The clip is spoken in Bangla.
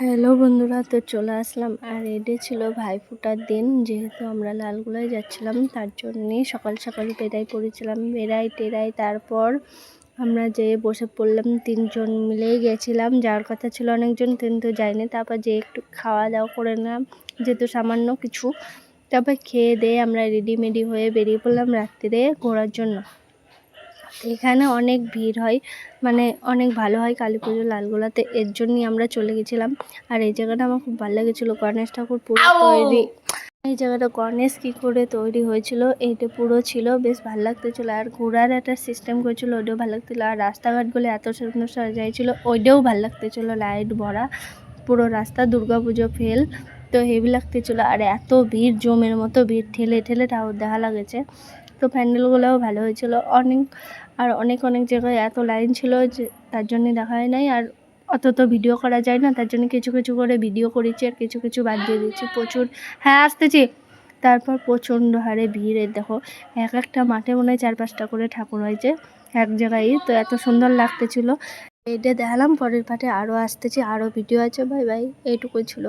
হ্যালো বন্ধুরা তো চলে আসলাম। আর এডে ছিল ভাইফোঁটার দিন যেহেতু আমরা লালগুলায় যাচ্ছিলাম তার জন্যে সকাল সকাল বেড়াই পড়েছিলাম বেড়াই টেরাই। তারপর আমরা যেয়ে বসে পড়লাম তিনজন মিলেই গেছিলাম। যাওয়ার কথা ছিল অনেকজন কিন্তু যাইনি। তারপর যে একটু খাওয়া দাওয়া করে নিলাম যেহেতু সামান্য কিছু। তারপর খেয়ে দিয়ে আমরা রেডিমেডি হয়ে বেরিয়ে পড়লাম রাত্রিরে ঘোরার জন্য। এখানে অনেক ভিড় হয় মানে অনেক ভালো হয় কালী পুজো লালগোলাতে এর জন্যই আমরা চলে গেছিলাম। আর এই জায়গাটা আমার খুব ভালো লেগেছিলো গণেশ ঠাকুর পুরো তৈরি। এই জায়গাটা গণেশ কী করে তৈরি হয়েছিল এইটা পুরো ছিল বেশ ভালো লাগতেছিল আর ঘোরার একটা সিস্টেম করেছিল ওইটাও ভালো লাগছিল আর রাস্তাঘাটগুলো এত সুন্দর সাজাইছিল ওইটাও ভালো লাগতেছিল লাইট ভরা পুরো রাস্তা দুর্গাপুজো ফেল তো হেভি লাগতেছিল আর এত ভিড় জমের মতো ভিড় ঠেলে ঠেলে ঠাকুর দেখা লাগেছে। তো প্যান্ডেলগুলোও ভালো হয়েছিল। অনেক, আর অনেক অনেক জায়গায় এত লাইন ছিল যে তার জন্য দেখা হয় নাই। আর অত তো ভিডিও করা যায় না, তার জন্য কিছু কিছু করে ভিডিও করেছি আর কিছু কিছু বাদ দিয়ে দিয়েছি। প্রচুর হ্যাঁ আসতেছি। তারপর প্রচণ্ড হারে ভিড় দেখো, এক একটা মাঠে মনে হয় চার পাঁচটা করে ঠাকুর হয়েছে এক জায়গায়। তো এত সুন্দর লাগতেছিল। এটা দেখালাম, পরের পাঠে আরও আসতেছি আরও ভিডিও আছে, বাই বাই, এইটুকুই ছিল।